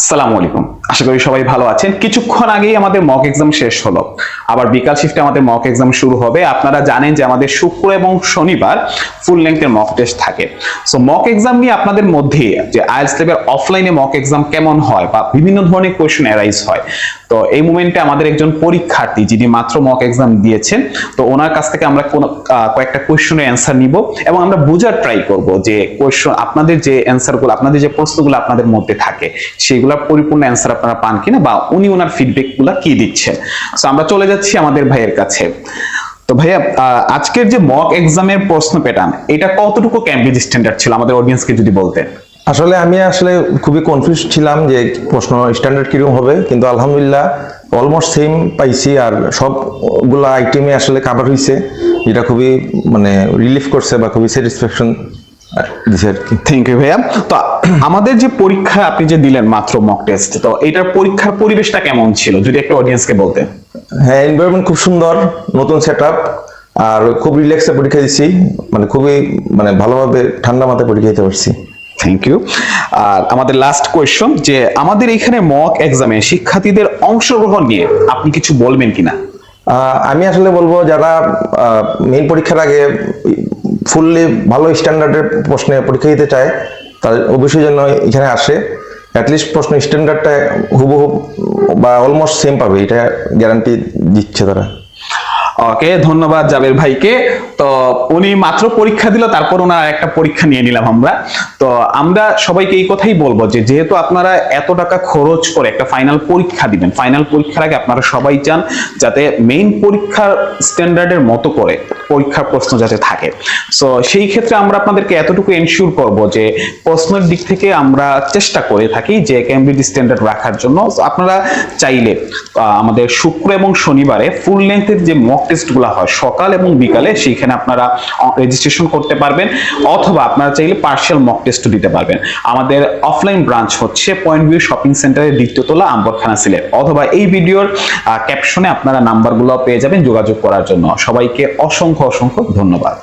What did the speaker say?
আসসালামু আলাইকুম। আশা করি সবাই ভালো আছেন। কিছুক্ষণ আগেই আমাদের মক এক্সাম শেষ হলো। আবার বিকাল শিফটে আমাদের মক এক্সাম শুরু হবে। আপনারা জানেন যে আমাদের শুক্র এবং শনিবার ফুল লেন্থের মক টেস্ট থাকে। সো মক এক্সাম নিয়ে আপনাদের মধ্যে যে আইএলস লেভেল অফলাইনে মক এক্সাম কেমন হয় বা বিভিন্ন ধরনের কোয়েশ্চেন অ্যারাইজ হয়। তো, এই মুমেন্টে আমাদের একজন পরীক্ষার্থী যিনি মাত্র মক এক্সাম দিয়েছেন, তো ওনার কাছ থেকে আমরা কোনো কয়েকটা কোয়েশ্চেনের অ্যান্সার নিব এবং আমরা বোঝার ট্রাই করব যে কোয়েশ্চন আপনাদের যে অ্যান্সারগুলো আপনাদের যে প্রশ্নগুলো আপনাদের মধ্যে থাকে সেগুলোর পরিপূর্ণ অ্যান্সার আপনারা পান কিনা বা উনি ওনার ফিডব্যাকগুলা কি দিচ্ছেন। সো আমরা চলে যাচ্ছি আমাদের ভাইয়ের কাছে। তো ভাইয়া আজকের যে মক এক্সামের প্রশ্ন প্যাটার্ন এটা কতটুকু ক্যাম্ব্রিজ স্ট্যান্ডার্ড ছিল? আমাদের অডিয়েন্সকে যদি বলতেন। আসলে আমি আসলে খুবই কনফিউজ ছিলাম যে প্রশ্ন স্ট্যান্ডার্ড কীরকম হবে কিন্তু আলহামদুলিল্লাহ অলমোস্ট সেম পাইছি আর সবগুলা আইটেমে আসলে কাভার হয়েছে যেটা খুবই মানে রিলিফ করছে বা খুবই স্যাটিসফ্যাকশন থ্যাংক ইউ ভাইয়া। তো আমাদের যে পরীক্ষা আপনি যে দিলেন মাত্র মক টেস্ট তো এটার পরীক্ষার পরিবেশটা কেমন ছিল? যদি একটা অডিয়েন্সকে বলতেন। হ্যাঁ এনভায়রনমেন্ট খুব সুন্দর নতুন সেট আর খুব রিল্যাক্সে পরীক্ষা দিচ্ছি। মানে খুবই মানে ভালোভাবে ঠান্ডা মাথায় পরীক্ষা দিতে পারছি। থ্যাংক ইউ আর আমাদের লাস্ট কোয়েশ্চন যে আমাদের এখানে মক এক্সামে শিক্ষার্থীদের অংশগ্রহণ নিয়ে আপনি কিছু বলবেন কিনা? আহ, আমি আসলে বলব যারা মেইন পরীক্ষার আগে ফুললি ভালো স্ট্যান্ডার্ডের প্রশ্নে পরীক্ষা দিতে চায় তাদের অবশ্যই যেন এখানে আসে। অ্যাটলিস্ট প্রশ্ন স্ট্যান্ডার্ডটা হুবহু বা অলমোস্ট সেম পাবে, এটা গ্যারান্টি দিচ্ছে তারা। ওকে ধন্যবাদ জাবের ভাইকে। তো উনি মাত্র পরীক্ষা দিল, তারপর ওনার একটা পরীক্ষা নিয়ে নিলাম আমরা। তো আমরা সবাইকে এই কথাই বলব যে, যেহেতু আপনারা এত টাকা খরচ করে একটা ফাইনাল পরীক্ষা দিবেন ফাইনাল পরীক্ষার আগে আপনারা সবাই চান যাতে মেইন পরীক্ষার স্ট্যান্ডার্ডের মতো করে পরীক্ষার প্রশ্ন যাতে থাকে। সো সেই ক্ষেত্রে আমরা আপনাদেরকে এতটুকু এনশিওর করব যে, প্রশ্নের দিক থেকে আমরা চেষ্টা করে থাকি যে ক্যামব্রিজ স্ট্যান্ডার্ড রাখার জন্য। আপনারা চাইলে আমাদের শুক্র এবং শনিবারে ফুল লেন্থের যে মক টেস্টগুলো হয়। সকাল এবং বিকালে সেইখানে আপনারা রেজিস্ট্রেশন করতে পারবেন, অথবা আপনারা চাইলে পার্সিয়াল মক টেস্ট দিতে পারবেন। আমাদের অফলাইন ব্রাঞ্চ হচ্ছে পয়েন্ট ভিউ শপিং সেন্টারের দ্বিতীয় তলা, আম্বরখানা সিলেট। অথবা এই ভিডিওর ক্যাপশনে আপনারা নাম্বারগুলো পেয়ে যাবেন যোগাযোগ করার জন্য। সবাইকে অসংখ্য অসংখ্য ধন্যবাদ।